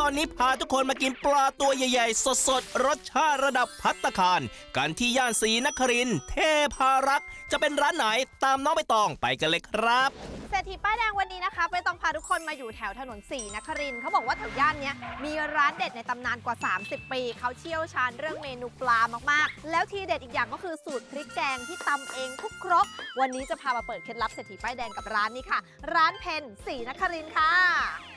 ตอนนี้พาทุกคนมากินปลาตัวใหญ่ๆสดๆรสชาติระดับพัตตาคารกันที่ย่านศรีนครินเทพารักษ์จะเป็นร้านไหนตามน้องใบตองไปกันเลยครับ เศรษฐีป้ายแดงวันนี้นะคะไม่ต้องพาทุกคนมาอยู่แถวถนนสีนครินทร์เขาบอกว่าแถวย่านเนี้ยมีร้านเด็ดในตำนานกว่า 30 ปี เขาเชี่ยวชาญเรื่องเมนูปลามากๆ แล้วทีเด็ดอีกอย่างก็คือสูตรพริกแกงที่ตำเองทุกครก วันนี้จะพามาเปิดเคล็ดลับเศรษฐีป้ายแดงกับร้านนี้ค่ะ ร้านเพนสีนครินทร์ค่ะ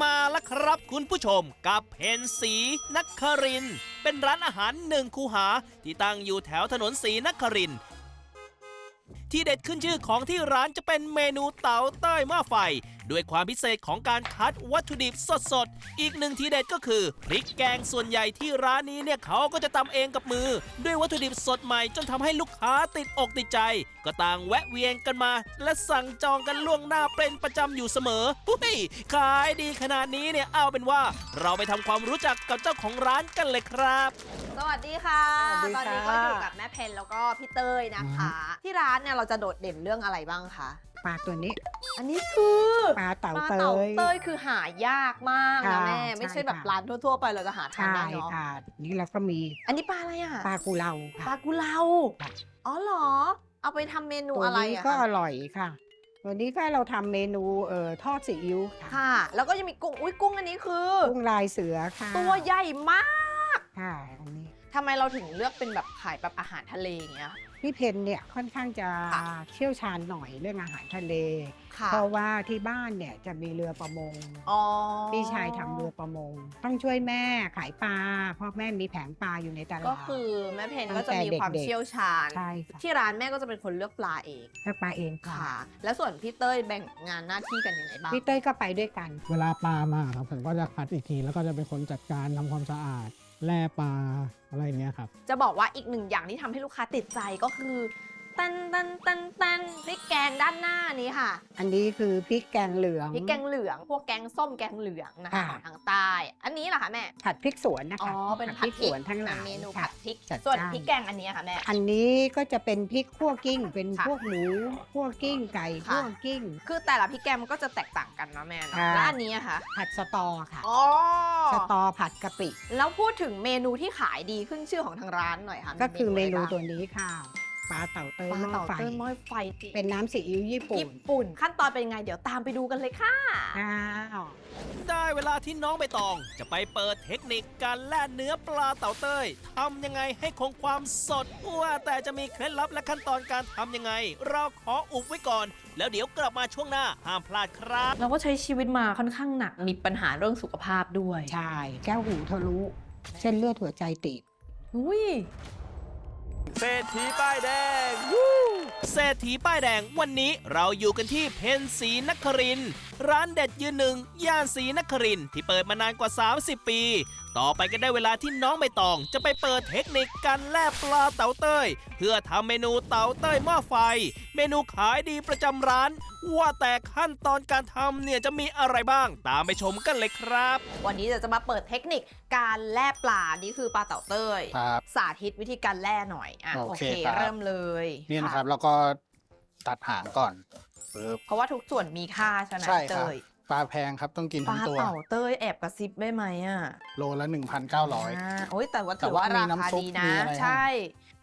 มาแล้วครับคุณผู้ชมกับเพนสีนครินเป็นร้านอาหารหนึ่งคูหาที่ตั้งอยู่แถวถนนสีนคริน ที่เด็ดขึ้นชื่อของที่ร้านจะเป็นเมนูเต๋าเต้ยหม้อไฟด้วยความพิเศษของการคัดวัตถุดิบสดๆอีกหนึ่งทีเด็ดก็คือพริกแกงส่วนใหญ่ที่ร้านนี้เนี่ยเขาก็จะตำเองกับมือ ด้วยวัตถุดิบสดใหม่จนทำให้ลูกค้าติดอกติดใจ ก็ต่างแวะเวียนกันมา และสั่งจองกันล่วงหน้าเป็นประจำอยู่เสมอุ้ยขายดีขนาดนี้เนี่ยเอาเป็นว่า เราไปทำความรู้จักกับเจ้าของร้านกันเลยครับ วัสดีค่ะ สวัสดีตอนนี้ค่ะก็อยู่กับแม่เพนแล้วก็พี่เต้ยนะคะ ที่ร้านเนี่ยเราจะโดดเด่นเรื่องอะไรบ้างคะปลาตัวนี้อันนี้คือปลาเต่าปลาเตเต่ายเต้ยคือหายากมากนะค่ะแม่ ไม่ใช่ใช่แบบค่ะ ร้านทั่ว ๆ ไปเราจะหาทานใช่ได้เนาะค่ะ นี่เราก็มีอันนี้ปลาอะไรอะปลากุเลาปลาค่ะ กุเลาค่ะ อ๋อเหรอ เอาไปทำเมนูตัวอะไรนี้อะก็คะอร่อยค่ะ ตัวนี้ก็เราทำเมนูเอ่อทอดซีอิ๊วค่ะค่ะ แล้วก็ยังมีกุ้งอุ้ยกุ้งอันนี้คือ กุ้งลายเสือค่ะตัวใหญ่มาก ค่ะอันนี้ ทำไมเราถึงเลือกเป็นแบบขายแบบอาหารทะเลอย่างเงี้ย พี่เพนเนี่ยค่อนข้างจะค่ะเชี่ยวชาญหน่อยเรื่องอาหารทะเล ค่ะ เพราะว่าที่บ้านเนี่ยจะมีเรือประมง อ๋อพี่ชายทำเรือประมง ต้องช่วยแม่ขายปลาเพราะแม่มีแผงปลาอยู่ในตลาด ก็คือแม่เพนตั้งก็จะมีแต่ความเด็กๆ เชี่ยวชาญ ใช่ค่ะที่ร้านแม่ก็จะเป็นคนเลือกปลาเองเลือกปลาเองค่ะ ค่ะ แล้วส่วนพี่เต้ยแบ่งงานหน้าที่กันยังไงบ้างพี่เต้ยก็ไปด้วยกัน เวลาปลามาครับผมก็จะคัดอีกที แล้วก็จะเป็นคนจัดการทำความสะอาด แล่ปลาอะไรเงี้ยครับ จะบอกว่าอีกหนึ่งอย่างที่ทำให้ลูกค้าติดใจก็คือ ตันตันตันตันพริกแกงด้านหน้านี้ค่ะ อันนี้คือพริกแกงเหลือง พริกแกงเหลือง พวกแกงส้มแกงเหลืองนะคะค่ะ ของทางใต้ อันนี้เหรอคะแม่ ผัดพริกสวนนะอ๋อ คะเป็นพผัดริกพสริกวนทั้งหลายเมนูค่ะผัดพริก จัดส่วนจ้าน พริกแกงอันนี้ค่ะแม่ อันนี้ก็จะเป็นพริกขั่วกิ้ง เป็นค่ะพวกหมูขั่วกิ้งไก่ค่ะขั่วกิ้ง คือแต่ละพริกแกงมันก็จะแตกต่างกันนะแม่เนอะค่ะ แล้วอันนี้อะคะผัดสตอค่ะ อ๋อสตอผัดกะปิ แล้วพูดถึงเมนูที่ขายดีขึ้นชื่อของทางร้านหน่อยค่ะก็คือเมนูะไรบ้างตัวนี้ค่ะ ปลาเต่าเต้ยปลาหม้อเต่าไฟ เต้ยหม้อไฟจีเป็นน้ำซีอิ๊วญี่ปุ่นญี่ปุ่น ขั้นตอนเป็นยังไง เดี๋ยวตามไปดูกันเลยค่ะ อ้าวได้เวลาที่น้องใบตอง จะไปเปิดเทคนิคการแล่เนื้อปลาเต่าเต้ยทำยังไงให้คงความสดว่าแต่จะมีเคล็ดลับและขั้นตอนการทำยังไง เราขออุบไว้ก่อน แล้วเดี๋ยวกลับมาช่วงหน้าห้ามพลาดครับ เราก็ใช้ชีวิตมาค่อนข้างหนัก มีปัญหาเรื่องสุขภาพด้วย ใช่ แก้วหูทะลุ เส้นเลือดหัวใจตีบอุ้ย เศรษฐีป้ายแดงเศรษฐีป้ายแดงวันนี้เราอยู่กันที่เพนสีนครินร้านเด็ดยืนหนึ่งย่านสีนครินที่เปิดมานานกว่า 30 ปีต่อไปก็ได้เวลาที่น้องใบตองจะไปเปิดเทคนิคการแล่ปลาเต่าเต้ย เพื่อทำเมนูเต่าเต้ยหม้อไฟ เมนูขายดีประจำร้าน ว่าแต่ขั้นตอนการทำเนี่ยจะมีอะไรบ้างตามไปชมกันเลยครับ วันนี้เดี๋ยวจะมาเปิดเทคนิคการแล่ปลานี่คือปลาเต่าเต้ย ครับ สาธิตวิธีการแล่หน่อยอะโอโอเคเคครับ เริ่มเลยนี่นะครับแล้วก็ตัดหางก่อนปึ๊บ เพราะว่าทุกส่วนมีค่าใช่ไหมใช่คเตรับย ปลาแพงครับต้องกินปทั้ลางตัว เต่าเต้ยแอบกระซิบได้ไหมอะโลละ 1,900อ่าโอ้ยแต่ว่าแต่ถือว่าว่ารามีน้ำคาซุปดีนะมีอะไรให้ ใช่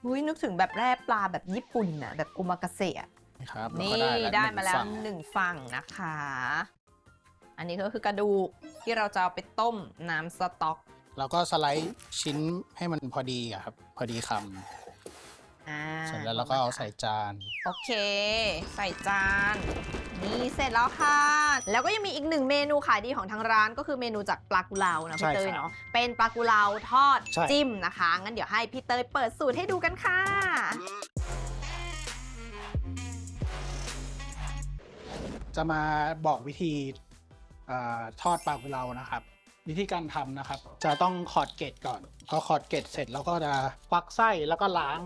อุ้ยนึกถึงแบบแร่ปลาแบบญี่ปุ่นน่ะแบบอุมากาเสะอะครับแล้วนี่ก็ได้หงมาแล้วฝั่งหนึ่งฝั่งนะคะ อันนี้ก็คือกระดูกที่เราจะเอาไปต้มน้ำสต๊อก แล้วก็สไลด์ชิ้นให้มันพอดีอะครับ พอดีคอ่าำ เสร็จแล้วเราก็เอาใส่จาน โอเค ใส่จาน นี่เสร็จแล้วค่ะ แล้วก็ยังมีอีกหนึ่งเมนูขายดีของทางร้านก็คือเมนูจากปลากุเลานะใช่พี่เตยครับเนาะเป็นปลากุเลาทอดใช่ จิ้มนะคะ งั้นเดี๋ยวให้พี่เตยเปิดสูตรให้ดูกันค่ะ จะมาบอกวิธีเออทอดปลากุเลานะครับ วิธีการทำนะครับ จะต้องขอดเกล็ดก่อน พอขอดเกล็ดเสร็จแล้วก็จะควักไส้แล้วก็ล้าง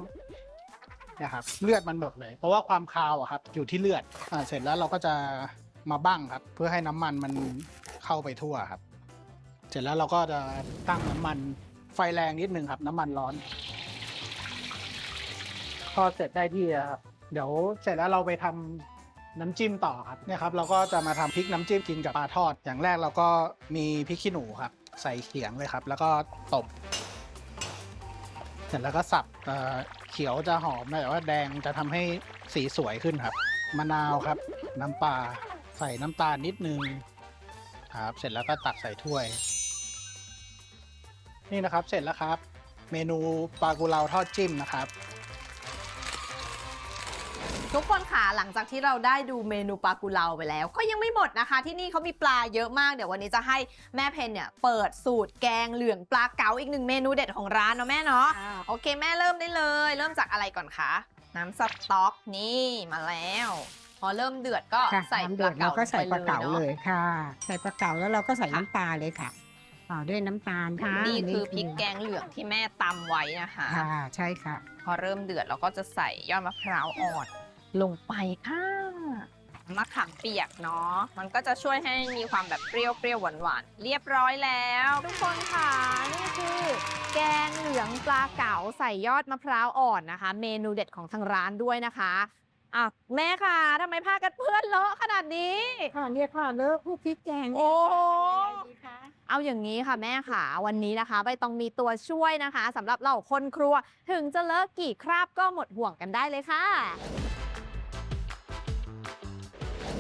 นะครับเลือดมันหมดเลย เพราะว่าความคาวอะครับอยู่ที่เลือดอ่าเสร็จแล้วเราก็จะมาบั้งครับ เพื่อให้น้ำมันมันเข้าไปทั่วครับ เสร็จแล้วเราก็จะตั้งน้ำมันไฟแรงนิดนึงครับ น้ำมันร้อน พอเสร็จได้ที่แล้วครับเดี๋ยวเสร็จแล้วเราไปทำน้ำจิ้มต่อครับเนี่ยครับ เราก็จะมาทำพริกน้ำจิ้มกินกับปลาทอด อย่างแรกเราก็มีพริกขี้หนูครับ ใส่เขียงเลยครับ แล้วก็ตบ ร็จแล้วก็สับเอ่อเขียวจะหอมนะแต่ว่าแดงจะทำให้สีสวยขึ้นครับ มะนาวครับ น้ำปลาใส่น้ำตาลนิดนึงครับ เสร็จแล้วก็ตักใส่ถ้วย นี่นะครับเสร็จแล้วครับ เมนูปลากุเลาทอดจิ้มนะครับ ทุกคนค่ะหลังจากที่เราได้ดูเมนูปลากุเลาไปแล้ว ก็ยังไม่หมดนะคะ ที่นี่เขามีปลาเยอะมากเดี๋ยววันนี้จะให้แม่เพนเนี่ยเปิดสูตรแกงเหลืองปลาเก๋าอีกหนึ่งเมนูเด็ดของร้านเนาะแม่เนาะโอเคแม่เริ่มได้เลย เริ่มจากอะไรก่อนคะน้ำสต๊อกนี่มาแล้ว พอเริ่มเดือดก็ค่ะใส่น้ำปเดือลาดเก๋าเราก็ใส่ปลาเก๋าไปเลยนอะค่ะ ใส่ปลาเก๋าแล้วเราก็ใส่ค่ะน้ำปลาเลยค่ะต่อด้วยน้ำตาลค่ะนี่คือพริกแกงเหลืองที่แม่ตำไว้นะคะค่ะใช่ค่ะ พอเริ่มเดือดเราก็จะใส่ยอดมะพร้าวอ่อน ลงไปค่ะ มะขามเปียกเนาะ มันก็จะช่วยให้มีความแบบเปรี้ยวๆหวานๆเรียบร้อยแล้ว ทุกคนค่ะ นี่คือ แกงเหลืองปลาเก๋าใส่ยอดมะพร้าวอ่อนนะคะ เมนูเด็ดของทางร้านด้วยนะคะอะแม่ค่ะทำไมพากันเพื่อนเลอะขนาดนี้ค่ะเนี่ยค่ะเลิกผู้พริกแกงโอ้โหดีคะเอาอย่างนี้ค่ะแม่ค่ะวันนี้นะคะใบตองมีตัวช่วยนะคะสำหรับเราคนครัว ถึงจะเลอะกี่คราบก็หมดห่วงกันได้เลยค่ะ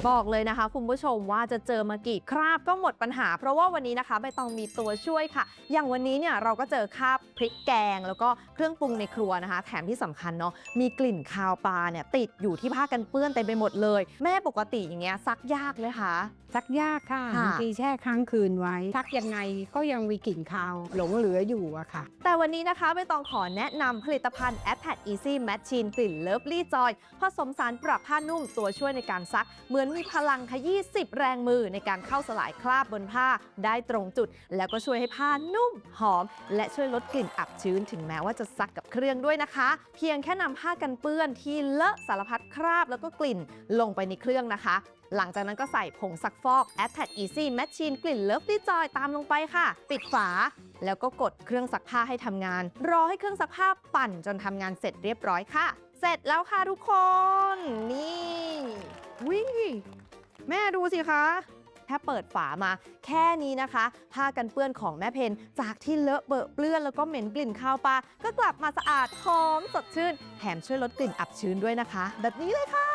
บอกเลยนะคะ คุณผู้ชมว่าจะเจอมากี่คราบก็หมดปัญหา เพราะว่าวันนี้นะคะใบตองมีตัวช่วยค่ะ อย่างวันนี้เนี่ยเราก็เจอคราบพริกแกง แล้วก็เครื่องปรุงในครัวนะคะ แถมที่สำคัญเนาะมีกลิ่นคาวปลาเนี่ยติดอยู่ที่ผ้ากันเปื้อนเต็มไปหมดเลย แม่ปกติอย่างเงี้ยซักยากไหมคะ ซักยากค่ะค่ะ บางทีแช่ค้างคืนไว้ซักยังไงก็ยังมีกลิ่นคาวหลงเหลืออยู่อะค่ะ แต่วันนี้นะคะใบตองขอแนะนำผลิตภัณฑ์ a t t a c Easy Machine กลิ่น Lovely Joy ผสมสารปรับผ้านุ่มตัวช่วยในการซัก เหมือนมีพลังขยี้10 แรงมือในการเข้าสลายคราบบนผ้าได้ตรงจุด แล้วก็ช่วยให้ผ้านุ่ม หอม และช่วยลดกลิ่นอับชื้นถึงแม้ว่าจะซักกับเครื่องด้วยนะคะ เพียงแค่นำผ้ากันเปื้อนที่เลอะสารพัดคราบแล้วก็กลิ่นลงไปในเครื่องนะคะ หลังจากนั้นก็ใส่ผงซักฟอก a t t a c Easy Machine กลิ่น Lovely Joy ตามลงไปค่ะ ปิดฝา แล้วก็กดเครื่องซักผ้าให้ทำงาน รอให้เครื่องซักผ้าปั่นจนทำงานเสร็จเรียบร้อยค่ะ เสร็จแล้วค่ะทุกคน นี่วิ่งแม่ดูสิคะแค่เปิดฝามา แค่นี้นะคะ ผ้ากันเปื้อนของแม่เพนจากที่เลอะเบอะเปื้อนแล้วก็เหม็นกลิ่นคาวปลาก็กลับมาสะอาดหอมสดชื่น แถมช่วยลดกลิ่นอับชื้นด้วยนะคะ แบบนี้เลยค่ะ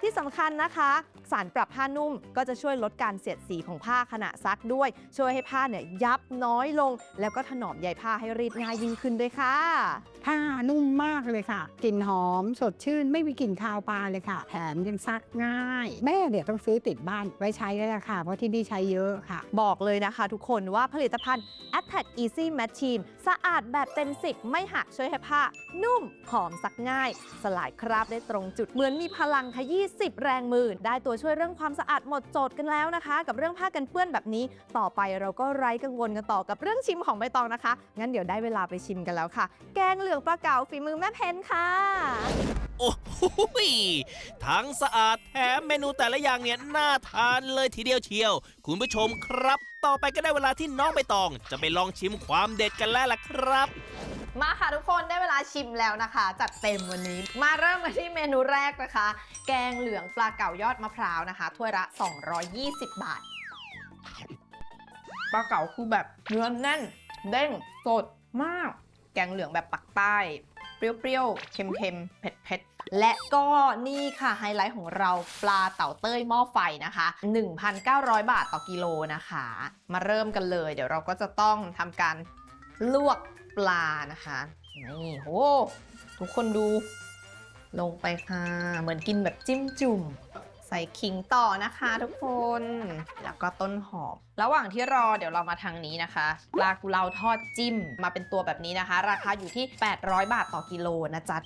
ที่สำคัญนะคะสารปรับผ้านุ่มก็จะช่วยลดการเสียดสีของผ้าขณะซักด้วย ช่วยให้ผ้าเนี่ยยับน้อยลง แล้วก็ถนอมใยผ้าให้รีดง่ายยิ่งขึ้นด้วยค่ะ ผ้านุ่มมากเลยค่ะกลิ่นหอมสดชื่นไม่มีกลิ่นคาวปลาเลยค่ะแถมยังซักง่าย แม่เดี๋ยวต้องซื้อติดบ้านไว้ใช้แล้วล่ะค่ะ เพราะที่นี่ใช้เยอะค่ะ บอกเลยนะคะทุกคนว่าผลิตภัณฑ์ a t t a c Easy Machine สะอาดแบบเต็มสิบไม่หักช่วยให้ผ้า นุ่มหอมซักง่าย สลายคราบได้ตรงจุดเหมือนมีพลังขยี้10 แรงมือได้ตัวช่วยเรื่องความสะอาดหมดโจทย์กันแล้วนะคะ กับเรื่องผ้ากันเปื้อนแบบนี้ ต่อไปเราก็ไร้กังวลกันต่อกับเรื่องชิมของใบตองนะคะ งั้นเดี๋ยวได้เวลาไปชิมกันแล้วค่ะ แกงเหลืองปลาเก๋าฝีมือแม่เพนค่ะ โอ้โหยทั้งสะอาดแถมเมนูแต่ละอย่างเนี่ยน่าทานเลยทีเดียวเชียว คุณผู้ชมครับ ต่อไปก็ได้เวลาที่น้องใบตอง จะไปลองชิมความเด็ดกันแล้วล่ะครับ มาค่ะทุกคนได้เวลาชิมแล้วนะคะ จัดเต็มวันนี้ มาเริ่มกันที่เมนูแรกนะคะ แกงเหลืองปลาเก๋ายอดมะพร้าวนะคะ ถ้วยละ 220 บาทปลาเก๋าคือแบบเนื้อแน่น เด้งสดมาก แกงเหลืองแบบปักใต้ เปรี้ยวๆ เค็มๆ เผ็ดๆ และก็นี่ค่ะไฮไลท์ของเราปลาเต่าเต้ยหม้อไฟนะคะ 1,900 บาทต่อกิโลนะคะ มาเริ่มกันเลย เดี๋ยวเราก็จะต้องทำการลวกปลานะคะ นี่โหทุกคนดูลงไปค่ะ เหมือนกินแบบจิ้มจุ่ม ใส่ขิงต่อนะคะทุกคน แล้วก็ต้นหอม ระหว่างที่รอเดี๋ยวเรามาทางนี้นะคะปลากุเลาทอดจิ้มมาเป็นตัวแบบนี้นะคะ ราคาอยู่ที่ 800 บาทต่อกิโลนะจ๊ะ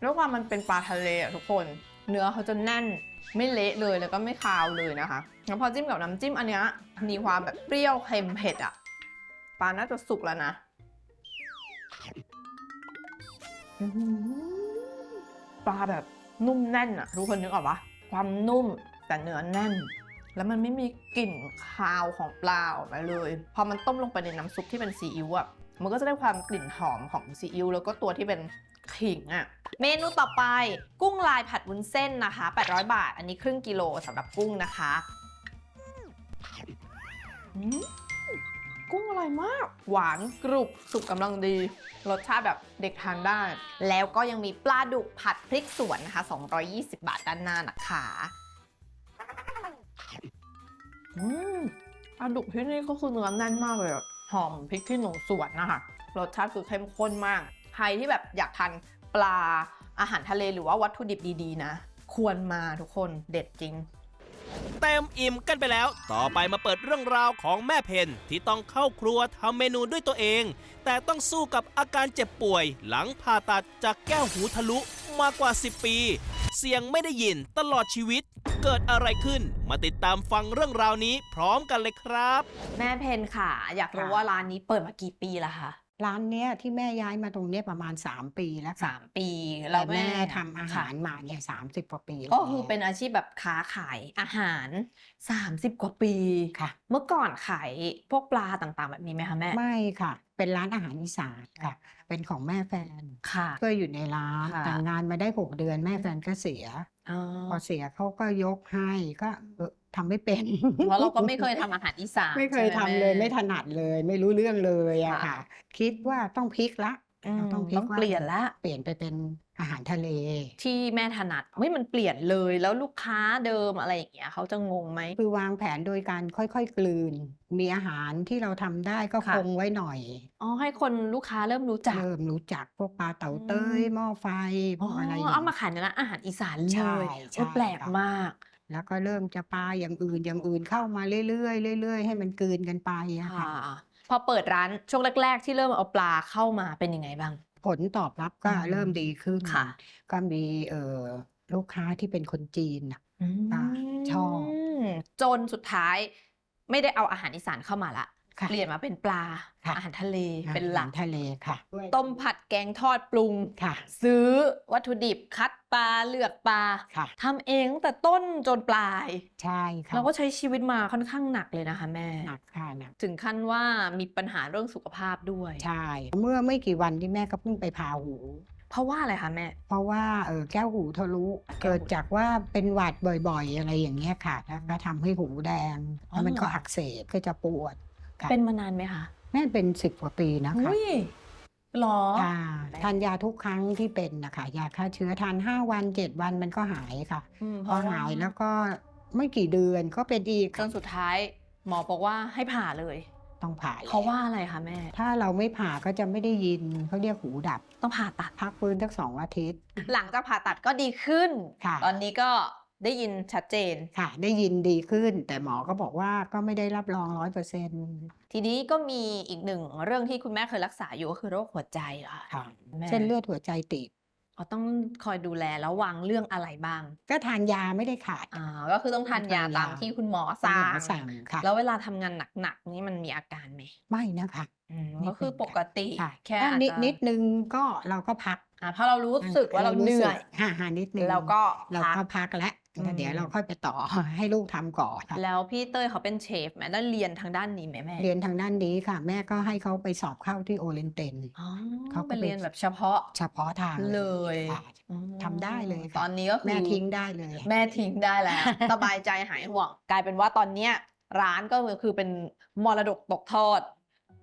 แล้วความมันเป็นปลาทะเลอะทุกคน เนื้อเขาจะแน่นไม่เละเลยแล้วก็ไม่คาวเลยนะคะแล้วพอจิ้มกับน้ำจิ้มอันเนี้ยมีความแบบเปรี้ยวเค็มเผ็ดอะปลาน่าจะสุกแล้วนะปลาแบบ นุ่มแน่นอะทุกคนนึกออกปะความนุ่มแต่เนื้อแน่น แล้วมันไม่มีกลิ่นคาวของปลาออกมาเลย พอมันต้มลงไปในน้ำซุปที่เป็นซีอิ๊วอะมันก็จะได้ความกลิ่นหอมของซีอิ๊วแล้วก็ตัวที่เป็นขิงอะเมนูต่อไป กุ้งลายผัดวุ้นเส้นนะคะ 800 บาท อันนี้ครึ่งกิโลสำหรับกุ้งนะคะ กุ้งอร่อยมาก หวานกรุบสุกกำลังดี รสชาติแบบเด็กทานได้ แล้วก็ยังมีปลาดุกผัดพริกสวนนะคะ 220 บาทด้านหน้านะคะอืมปลาดุกที่นี่ก็คือเนื้อแน่นมากเลยอะหอมพริกขี้หนูสวนนะคะรสชาติคือเข้มข้นมาก ใครที่แบบอยากทานปลาอาหารทะเลหรือว่าวัตถุดิบดีๆนะ ควรมาทุกคนเด็ดจริงเต็มอิ่มกันไปแล้ว ต่อไปมาเปิดเรื่องราวของแม่เพนที่ต้องเข้าครัวทำเมนูด้วยตัวเอง แต่ต้องสู้กับอาการเจ็บป่วย หลังผ่าตัดจากแก้วหูทะลุมากว่า 10 ปี เสียงไม่ได้ยินตลอดชีวิต เกิดอะไรขึ้น มาติดตามฟังเรื่องราวนี้พร้อมกันเลยครับ แม่เพนค่ะ อยากรู้ว่าร้านนี้เปิดมากี่ปีแล้วคะ ร้านเนี้ยที่แม่ย้ายมาตรงเนี้ยประมาณ3ปีแล้วค่ะสามปีแต่แล้วแม่แม่ทำอาหารมาเนี่ยสามสิบกว่าปีก็คือแล้วเป็นอาชีพแบบค้าขายอาหาร30กว่าปีค่ะ เมื่อก่อนขายพวกปลาต่างๆ แบบนี้ไหมคะแม่ไม่ค่ะ เป็นร้านอาหารอีสานค่ะ เป็นของแม่แฟนค่ะก็อยู่ในร้านค่ะแต่งงานมาได้หกเดือนแม่แฟนก็เสียอ๋อพอเสียเขาก็ยกให้ก็เออ ทำไม่เป็นเพราะเราก็ไม่เคยทำอาหารอีสานไม่เคยใช่ทำหเลยไม่แถนัดเลยไม่รู้เรื่องเลยอะค่ะค่ะคิดว่าต้องพลิกละอืมเราต้องพลิต้กองว่าเปลี่ยนละเปลี่ยนไปเป็นอาหารทะเล ที่แม่ถนัดเฮ้ยมันเปลี่ยนเลยแล้วลูกค้าเดิมอะไรอย่างเงี้ยเขาจะงงไหมคือวางแผนโดยการค่อยๆกลืน มีอาหารที่เราทำได้ก็ค่ะคงไว้หน่อยอ๋อให้คนลูกค้าเริ่มรู้จักเริ่มรู้จักพวกปลาเต่าอืมเต้ยหม้อไฟพวกอะไรอย่างเอามาเงี้ยขายในร้านอาหารอีสานเลใช่ยใช่โอ้แปลกค่ะมาก แล้วก็เริ่มจะปลาอย่างอื่นอย่างอื่นเข้ามาเรื่อยๆเรื่อยๆ ให้มันกลืนกันไปอะค่ะค่ะ พอเปิดร้านช่วงแรก ๆ ที่เริ่มเอาปลาเข้ามาเป็นยังไงบ้าง ผลตอบรับก็อืมเริ่มดีขึ้นค่ะ ก็มีเอ่อลูกค้าที่เป็นคนจีนน่ะอ่าชอบมจนสุดท้ายไม่ได้เอาอาหารอีสานเข้ามาละค่ะ เปลี่ยนมาเป็นปลา ค่ะ อาหารทะเลเป็นหลัอากหารทะเลค่ะ ต้มผัดแกงทอดปรุง ค่ะ ซื้อวัตถุดิบคัดปลาเลือกปลาค่ะ ทำเองตั้งแต่ต้นจนปลาย ใช่ค่ะเราก็ใช้ชีวิตมาค่อนข้างหนักเลยนะคะแม่ หนักค่ะหนักถึงขั้นว่ามีปัญหาเรื่องสุขภาพด้วย ใช่ เมื่อไม่กี่วันที่แม่ก็เพิ่งไปผ่าหู เพราะว่าอะไรคะแม่ เพราะว่าเออแก้วหูทะลุแก้วหูเกิดจากว่าเป็นหวัดบ่อยๆ อะไรอย่างเงี้ยค่ะแล้วก็ทำให้หูแดงอ๋อแล้วมันก็เหรออักเสบก็จะปวด ค่ะเป็นมานานไหมคะแม่เป็นสิบกว่าปีนะคะอุ้ยหรอค่ะทานยาทุกครั้งที่เป็นนะคะยาฆ่าเชื้อทาน5วัน7วันมันก็หายค่ะอืมพอหายแล้วก็ไม่กี่เดือนก็เป็นอีกจนสุดท้าย หมอบอกว่าให้ผ่าเลย ต้องผ่าแล้วเพราะว่าอะไรคะแม่ ถ้าเราไม่ผ่าก็จะไม่ได้ยินเขาเรียกหูดับ ต้องผ่าตัดพักฟื้นสักสองอาทิตย์ หลังจากผ่าตัดก็ดีขึ้นค่ะตอนนี้ก็ ได้ยินชัดเจนค่ะ ได้ยินดีขึ้น แต่หมอก็บอกว่าก็ไม่ได้รับรองร้อยเปอร์เซ็นต์ทีนี้ก็มีอีกหนึ่งเรื่องที่คุณแม่เคยรักษาอยู่ก็คือโรคหัวใจเหรอคะค่ะแม่เส้นเลือดหัวใจตีบอ๋อต้องคอยดูแลแล้ววางเรื่องอะไรบ้าง ก็ทานยาไม่ได้ขาดอ่าก็คือต้องทานยาทานยาตามที่คุณหมอคุณสั่หมองสั่งค่ะแล้วเวลาทำงานหนักๆนี่มันมีอาการไหมไม่นะคะอืมไม่ก็คือเป็นปกติค่ะแค่ถ้าอาจนิดจะนิดนึงก็เราก็พักอ่าเพราะเรารู้สึกว่าเราเหนื่อยฮ่าฮ่านิดนึงแล้วก็เราพักก็พักแล้วอืมเดี๋ยวเราค่อยไปต่อให้ลูกทำก่อนค่ะแล้วพี่เต้ยเขาเป็นเชฟแม่ได้เรียนทางด้านนี้ไหมแม่เรียนทางด้านนี้ค่ะ แม่ก็ให้เขาไปสอบเข้าที่โอเรนเตนอ๋อเขาก็ไปไปเรียนแบบเฉพาะเฉพาะทางเลยค่ะอืมทำได้เลยค่ะตอนนี้ก็คือแม่ทิ้งได้เลย แม่ทิ้งได้แล้วสบายใจหายห่วงกลายเป็นว่าตอนเนี้ยร้านก็คือเป็นมรดกตกทอด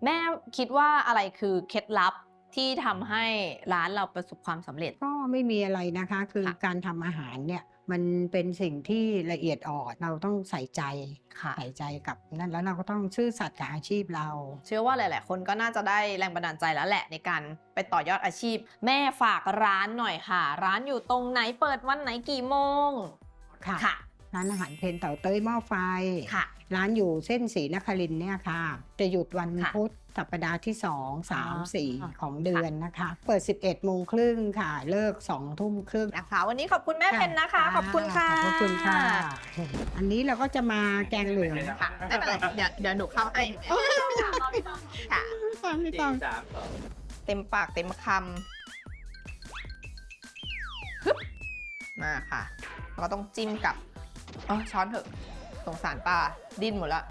แม่คิดว่าอะไรคือเคล็ดลับ ที่ทำให้ร้านเราประสบความสำเร็จ ก็ไม่มีอะไรนะคะ คือค่ะการทำอาหารเนี่ยมันเป็นสิ่งที่ละเอียดอ่อนเราต้องใส่ใจค่ะ ใส่ใจกับนั่นแล้วเราก็ต้องซื่อสัตย์กับอาชีพเรา เชื่อว่าหลาย ๆ คนก็น่าจะได้แรงบันดาลใจแล้วแหละในการไปต่อยอดอาชีพ แม่ฝากร้านหน่อยค่ะ ร้านอยู่ตรงไหนเปิดวันไหนกี่โมง ค่ะค่ะ ร้านอาหารเพนเต่าเต้ยหม้อไฟ ค่ะ ร้านอยู่เส้นศรีนครินทร์เนี่ยค่ะ จะหยุดวันค่ะพุธสัปดาห์ที่2อ๋อ3 4ของเดือนนะคะ เปิด 11โมงครึ่งค่ะ เลิก2ทุ่มครึ่งนะคะ วันนี้ขอบคุณแม่เพนนะคะ ขอบคุณค่ะขอบคุณค่ะ อันนี้เราก็จะมาแกงเหลืองค่ะไม่เป็นไรเดี๋ยวเดี๋ยวหนูเข้าให้ค่ะ ไม่ต้องเต็มปากเต็มคำฮึบมาค่ะแล้วก็ต้องจิ้มกับ อ๋อช้อนเถอะสงสารป้าดิ้นหมดละ